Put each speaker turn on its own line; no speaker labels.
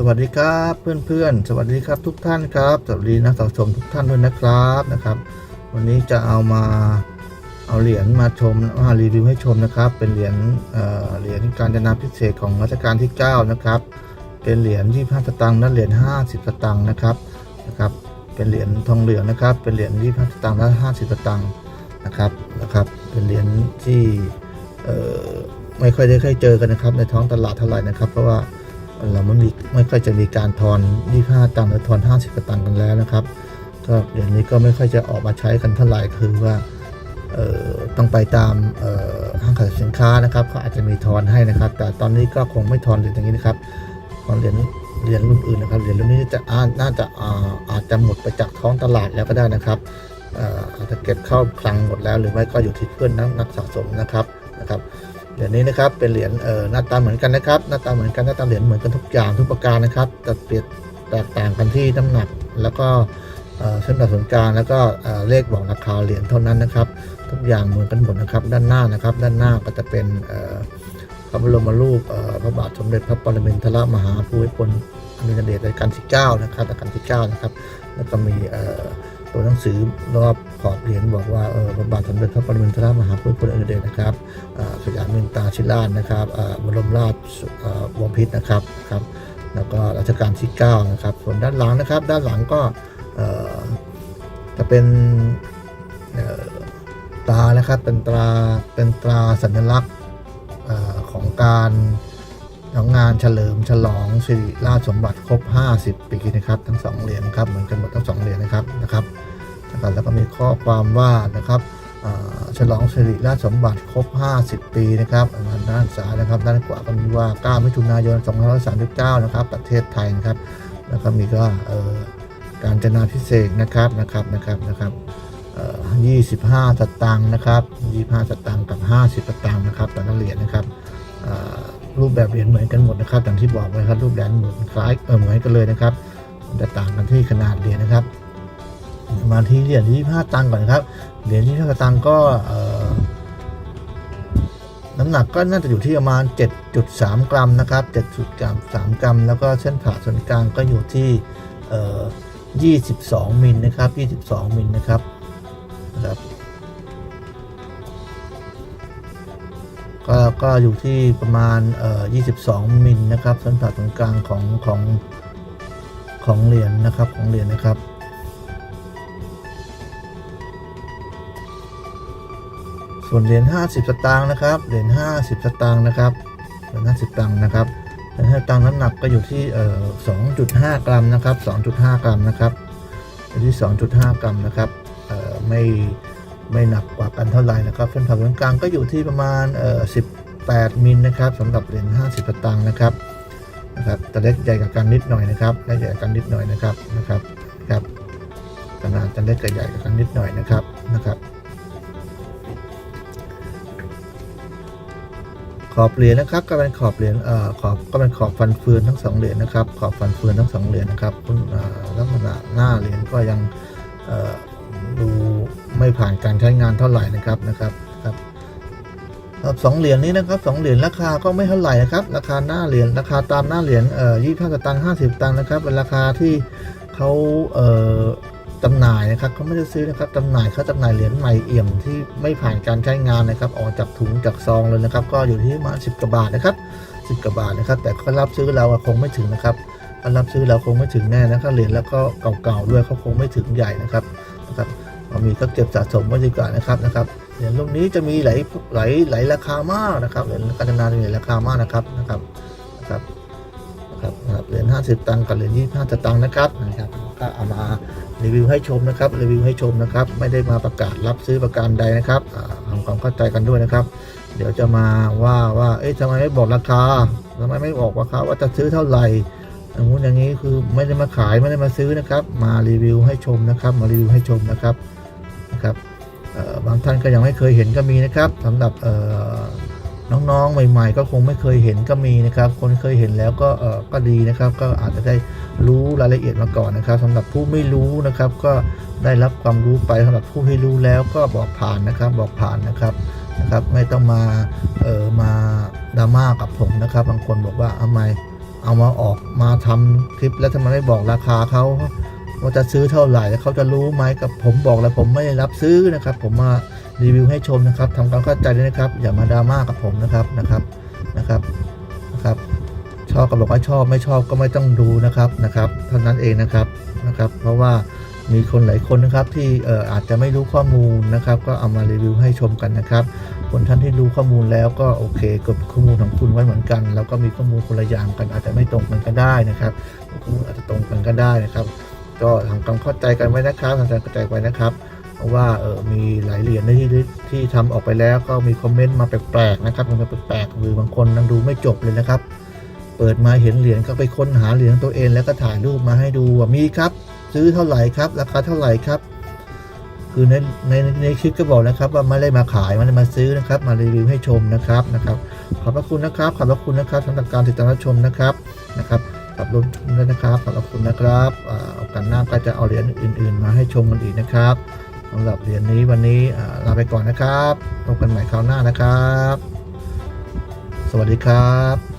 สวัสดีครับเพื่อนๆ สวัสดีครับทุกท่านครับสวัสดีนักสะสมทุกท่านด้วยนะครับนะครับ วันนี้จะเอามาเอาเหรียญมาชมมารีวิวให้ชมนะครับ เป็นเหรียญเเหรียญการจนาพิเศษของรัชกาลที่ 9 นะครับ เป็นเหรียญ25สตางค์และเหรียญ50สตางค์นะครับนะครับ เป็นเหรียญทองเหลืองนะครับ เป็นเหรียญ25สตางค์และ50สตางค์นะครับนะครับ เป็นเหรียญที่ไม่ค่อยได้เคยเจอกันนะครับ ในท้องตลาดเท่าไหร่นะครับ เพราะว่า เราไม่มีไม่ค่อยจะมีการทอน25ตังค์หรือทอน50สตางค์กันแล้วนะครับ ก็เดี๋ยวนี้ก็ไม่ค่อยจะออกมาใช้กันเท่าไหร่คือว่าต้องไปตามห้างขายสินค้านะครับเขาอาจจะมีทอนให้นะครับ แต่ตอนนี้ก็คงไม่ทอนเหรียญอย่างนี้นะครับทอนเหรียญเหรียญรุ่นอื่นนะครับเหรียญรุ่นนี้จะอาน่าจะอาอาจจะหมดไปจากท้องตลาดแล้วก็ได้นะครับเอ่ออาจจะเก็บเข้าคลังหมดแล้วหรือไม่ก็อยู่ที่เพื่อนนักนักสะสมนะครับนะครับ เหรียญนี้นะครับเป็นเหรียญเอ่อหน้าตาเหมือนกันนะครับหน้าตาเหมือนกันหน้าตาเหรียญเหมือนกันทุกอย่างทุกประการนะครับแต่เปลี่ยนแตกต่างกันที่น้ำหนักแล้วก็เอ่อเส้นผ่าศูนย์กลางแล้วก็เอ่อเลขบอกราคาเหรียญเท่านั้นนะครับ ทุกอย่างเหมือนกันหมดนะครับ ด้านหน้านะครับ ด้านหน้าก็จะเป็นเอ่อพระบรมรูปเอ่อพระบาทสมเด็จพระปรมินทรมหาภูมิพลอดุลยเดชรัชกาลที่9นะครับรัชกาลที่9นะครับแล้วก็มีเอ่อ ตัวหนังสือรอบขอบเหรียญบอกว่าเออพระบาทสมเด็จพระปรมินทรมหาภูมิพลอดุลยเดชนะครับอ่อสยามเมืองตาชิราชนะครับอ่อบรมราชเอ่อวงศ์พิตรนะครับครับ แล้วก็รัชกาลที่9นะครับส่วนด้านหลังนะครับ ด้านหลังก็เอ่อจะเป็นเอ่อตรานะครับเป็นตราเป็นตราสัญลักษณ์ของการ ของงานเฉลิมฉลองสิริราชสมบัติครบ 50 ปีนะครับทั้งสองเหรียญครับเหมือนกันหมดทั้งสองเหรียญนะครับนะครับแล้วก็มีข้อความว่านะครับเฉลองสิริราชสมบัติครบ 50 ปีนะครับด้านซ้ายนะครับด้านขวาก็มีว่า 9 มิถุนายน 2539 นะครับ ประเทศไทยนะครับ แล้วก็มีก็การจนาพิเศษนะครับนะครับนะครับนะครับ25 สตางค์นะครับ 25 สตางค์กับ 50 สตางค์นะครับแต่ละเหรียญนะครับ รูปแบบเหรียญเหมือนกันหมดนะครับอย่างที่บอกไว้ครับ รูปเหรียญเหมือนคล้ายเออเหมือนกันเลยนะครับแต่ต่างกันที่ขนาดเหรียญนะครับ มาที่เหรียญ25ตังค์ก่อนนครับเหรียญ25ตางค์ก็เออน้ำหนักก็น่าจะอยู่ที่ประมาณ 7.3 กรัมนะครับ7.3กรัม แล้วก็เส้นผ่าศูนย์กลางก็อยู่ที่เอ่อ22มิลนะครับ22มิลนะครับนะครับ ก็ก็อยู่ที่ประมาณเอ่อ22 มิลนะครับส้นผ่าศูนย์กลางของของของเหรียญนะครับของเหรียญนะครับส่วนเหรียญ50 สตางค์นะครับเหรียญ50 สตางค์นะครับเหรียญ50สตางค์นะครับเหรียญ50สตางค์น้ำหนักก็อยู่ที่เอ่อ2.5 กรัมนะครับ 2.5 กรัมนะครับอยู่ที่ 2.5 กรัมนะครับเอ่อไม่ ไม่หนักกว่ากันเท่าไหร่นะครับเส้นผ่าศูนย์กลางก็อยู่ที่ประมาณเอ่อ18 มิลนะครับสำหรับเหรียญ50สตางค์นะครับนะครับแต่เล็กใหญ่กับกันนิดหน่อยนะครับเล็กใหญ่กับกันนิดหน่อยนะครับนะครับครับขนาดจะเล็กกับใหญ่กับกันนิดหน่อยนะครับนะครับขอบเหรียญนะครับก็เป็นขอบเหรียญเอ่อขอบก็เป็นขอบฟันเฟือนทั้งสองเหรียญนะครับ ขอบฟันเฟือนทั้งสองเหรียญนะครับคุณลักษณะหน้าเหรียญก็ยังเอ่อ ดูไม่ผ่านการใช้งานเท่าไหร่นะครับนะครับครับครับสองเหรียญนี้นะครับสองเหรียญราคาก็ไม่เท่าไหร่นะครับ ราคาหน้าเหรียญราคาตามหน้าเหรียญเอ่อยี่สิบห้าตางค์ห้าสิบตังค์นะครับเป็นราคาที่เขาเอ่อจำหน่ายนะครับเขาไม่ได้ซื้อนะครับจำหน่ายเขาจำหน่ายเหรียญใหม่เอี่ยมที่ไม่ผ่านการใช้งานนะครับ ออกจากถุงจากซองเลยนะครับ ก็อยู่ที่มาสิบกว่าบาทนะครับสิบกว่าบาทนะครับ แต่เขารับซื้อเราคงไม่ถึงนะครับเขารับซื้อเราคงไม่ถึงแน่นะครับเหรียญแล้วก็เก่าๆด้วยเขาคงไม่ถึงใหญ่นะครับ นะครับเอามีก็เก็บสะสมไว้ดีกว่านะครับนะครับเหรียญรุ่นนี้จะมีหลายหลายหลายราคามากนะครับเหรียญการนายมีหลายราคามากนะครับนะครับนะครับนะครับนะครับเหรียญ50ตังค์กับเหรียญ25สตังค์นะครับนะครับก็เอามารีวิวให้ชมนะครับรีวิวให้ชมนะครับ ไม่ได้มาประกาศรับซื้อประกันใดนะครับทำความเข้าใจกันด้วยนะครับ เดี๋ยวจะมาว่าว่าเอ๊ะทำไมไม่บอกราคาทำไมไม่บอกราคาว่าจะซื้อเท่าไหร่ อย่างงู้นอย่างนี้คือไม่ได้มาขายไม่ได้มาซื้อนะครับ มารีวิวให้ชมนะครับ มารีวิวให้ชมนะครับนะครับบางท่านก็ยังไม่เคยเห็นก็มีนะครับสำหรับน้องๆใหม่ ๆ ก็คงไม่เคยเห็นก็มีนะครับ คนเคยเห็นแล้วก็ก็ดีนะครับ ก็อาจจะได้รู้รายละเอียดมาก่อนนะครับสำหรับผู้ไม่รู้นะครับ ก็ได้รับความรู้ไปสำหรับผู้ที่รู้แล้วก็บอกผ่านนะครับ บอกผ่านนะครับนะครับ ไม่ต้องมาเออมาดราม่ากับผมนะครับ บางคนบอกว่าทำไม เอามาออกมาทำคลิปแล้วทำไมไม่บอกราคาเขาว่าจะซื้อเท่าไหร่แล้วเขาจะรู้ไหมกับผมบอกแล้วผมไม่ได้รับซื้อนะครับ ผมมารีวิวให้ชมนะครับทำความเข้าใจด้วยนะครับ อย่ามาดราม่ากับผมนะครับนะครับนะครับนะครับ ชอบก็บอกว่าชอบไม่ชอบก็ไม่ต้องดูนะครับนะครับเท่านั้นเองนะครับนะครับ เพราะว่า มีคนหลายคนนะครับที่เอออาจจะไม่รู้ข้อมูลนะครับ ก็เอามารีวิวให้ชมกันนะครับคนท่านที่รู้ข้อมูลแล้วก็โอเคกดข้อมูลของคุณไว้เหมือนกัน แล้วก็มีข้อมูลคนละอย่างกันอาจจะไม่ตรงกันก็ได้นะครับข้อมูลอาจจะตรงกันก็ได้นะครับ ก็ทำความเข้าใจกันไว้นะครับทำความเข้าใจไว้นะครับเพราะว่าเออมีหลายเหรียญที่ที่ทำออกไปแล้ว ก็มีคอมเมนต์มาแปลกๆนะครับมันแปลกๆหรือบางคนยังดูไม่จบเลยนะครับ เปิดมาเห็นเหรียญก็ไปค้นหาเหรียญตัวเอง แล้วก็ถ่ายรูปมาให้ดูว่ามีครับ ซื้อเท่าไหร่ครับราคาเท่าไหร่ครับ คือในในในคลิปก็บอกนะครับว่าไม่ได้มาขายไม่ได้มาซื้อนะครับ มารีวิวให้ชมนะครับนะครับ ขอบพระคุณนะครับขอบพระคุณนะครับสำหรับการติดตามรับชมนะครับนะครับขอบคุณด้วยนะครับขอบพระคุณนะครับอ่ากาสหน้าก็จะเอาเหรียญอื่น ๆ มาให้ชมกันอีกนะครับสำหรับเหรียญนี้วันนี้ลาไปก่อนนะครับพบกันใหม่คราวหน้านะครับ สวัสดีครับ